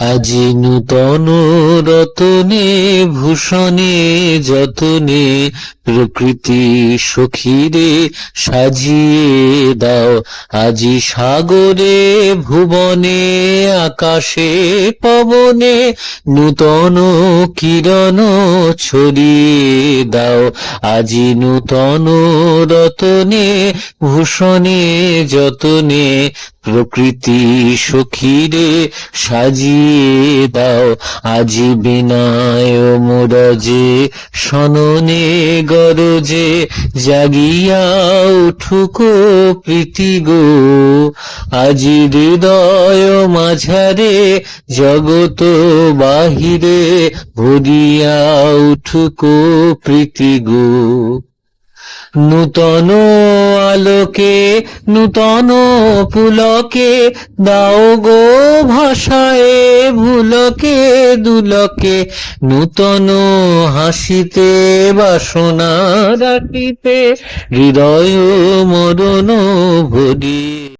আজি নূতন রতনে, ভূষণে যতনে, প্রকৃতি সখীরে সাজিয়ে দাও। আজি সাগরে, ভুবনে, আকাশে, পবনে নূতন কিরণ ছড়িয়ে দাও। আজি নূতন রতনে, ভূষণে যতনে প্রকৃতি সখীরে সাজিয়ে দাও আজি বিনায় মুরজে, সননে গরজে জাগিয়া উঠুক প্রীতি গো। আজি হৃদয় মাঝারে জগত বাহিরে ভরিয়া উঠুক প্রীতি গো। নূতন আলোকে, নূতন পুলকে দাও গো ভাষায় ভুলকে দুলকে। নূতন হাসিতে, বাসনা রাখিতে, হৃদয় মরণ ভরি।